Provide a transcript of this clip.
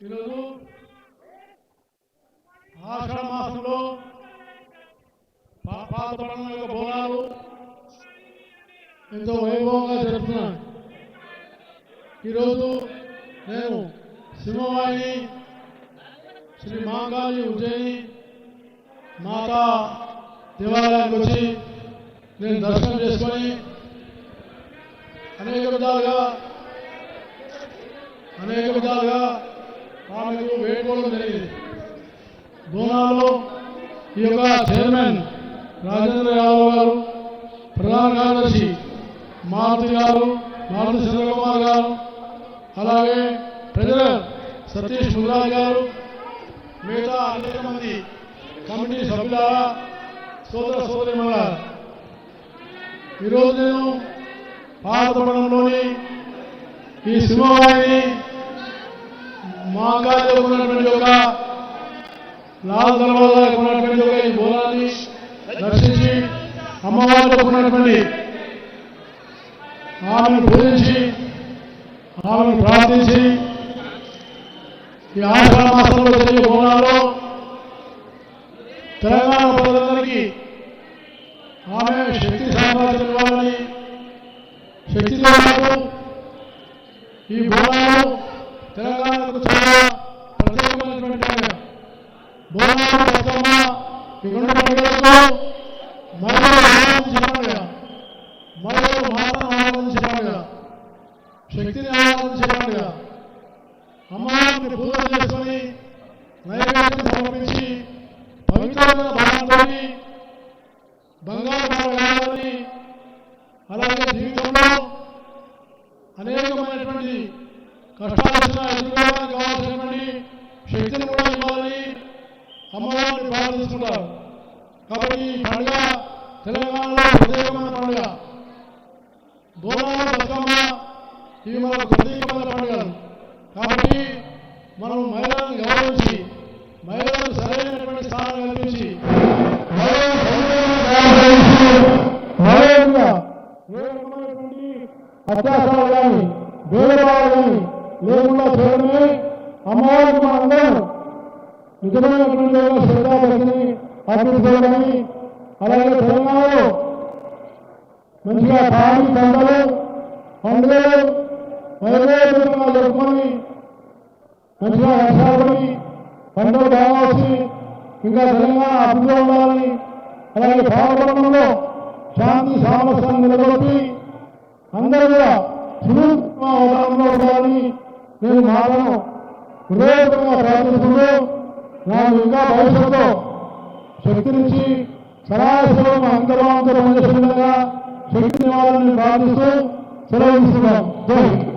ఈరోజు ఆషాఢ మాసంలో యొక్క బోనాలు ఎంతో వైభవంగా జరుపుతున్నాను ఈరోజు నేను సింహవాణి శ్రీ మాంగాళి ఉజ్జయిని మాతా దేవాలయానికి వచ్చి నేను దర్శనం చేసుకొని అనేక విధాలుగా అనేక విధాలుగా ఆమెకు వేడుకోవడం జరిగింది. దూనాలో ఈ యొక్క చైర్మన్ రాజేంద్ర యాదవ్ గారు ప్రధాన కార్యదర్శి మారుతి గారు మారుతి చంద్రకుమార్ గారు అలాగే ట్రెజరర్ సతీష్ ముద్రాజ్ గారు మిగతా అనేక మంది కమిటీ సభ్యుల సోదర సోదరి ఈరోజు నేను పాతపడంలోని ఈ సింహవాణి మాంగాల్లో ఉన్నటువంటి ఒక లాల్ దర్వాజా ఉన్నటువంటి ఒక ఈ బోనాన్ని దర్శించి అమ్మవారిలో ఉన్నటువంటి ఆమెను పూజించి ఆమెను ప్రార్థించి ఈ ఆషాఢ మాసంలో జరిగే బోనాల్లో తెలంగాణ ప్రజలందరికీ ఆమె శక్తి సామర్థ్యం ఇవ్వాలని శక్తితో పాటు ఈ బోనాలు తెలంగాణకు చాలా ప్రత్యేకమైనటువంటి ఆయన బోనాలు బతుకమ్మ ఈ రెండు పండుగలకు మహిళలు ఆరాధించే పండుగ మహిళలు మాతను ఆరాధించే శక్తిని ఆరాధించే పండుగ అమ్మవారిని పూజ చేసుకొని నైవేద్యం సమర్పించి పవిత్రమైన భావంతో బంగారు బాల అలాగే జీవితంలో అనేకమైనటువంటి కష్టాలు వచ్చినా ఎదుర్కోవడానికి కావాల్సినటువంటి శక్తిని కూడా ఇవ్వాలని అమ్మవారిని ప్రార్థిస్తున్నారు కాబట్టి ఈ పండుగ తెలంగాణలో ప్రత్యేకమైన పండుగ బోనాల బతుకమ్మ ఇవి మన ప్రత్యేకమైన పండుగలు కాబట్టి మనం మహిళలను గౌరవించి మహిళలకు సరైనటువంటి స్థానం కల్పించి అత్యాచారాలు కానీ భేదభావాలు కానీ లేకుండా చేయడమే అమ్మవారికి మనందరం నిజమైనటువంటి శ్రద్ధాభక్తిని అభివృద్ధి అర్పించడమని అలాగే తెలంగాణలో మంచిగా పాడి పంటలు పండుగలు వైద్యంగా జరుపుకొని మంచిగా వర్షాలని పండుగ బాగా ఇంకా తెలంగాణ అభివృద్ధి ఉండాలని అలాగే పాల్గొనడంలో శాంతి సామస్యాన్ని నిలబెట్టి అందరూ కూడా సురూపంలో ఉండాలని నేను మాటను హృదయపూర్వకంగా ప్రార్థిస్తుంటూ నాకు ఇంకా భవిష్యత్తులో శక్తినిచ్చి సరాసరం అందరూ అందరూ ఉండే విధంగా శక్తిని వాళ్ళని ప్రార్థిస్తూ సెలవు ఇస్తున్నాం జై హింద్.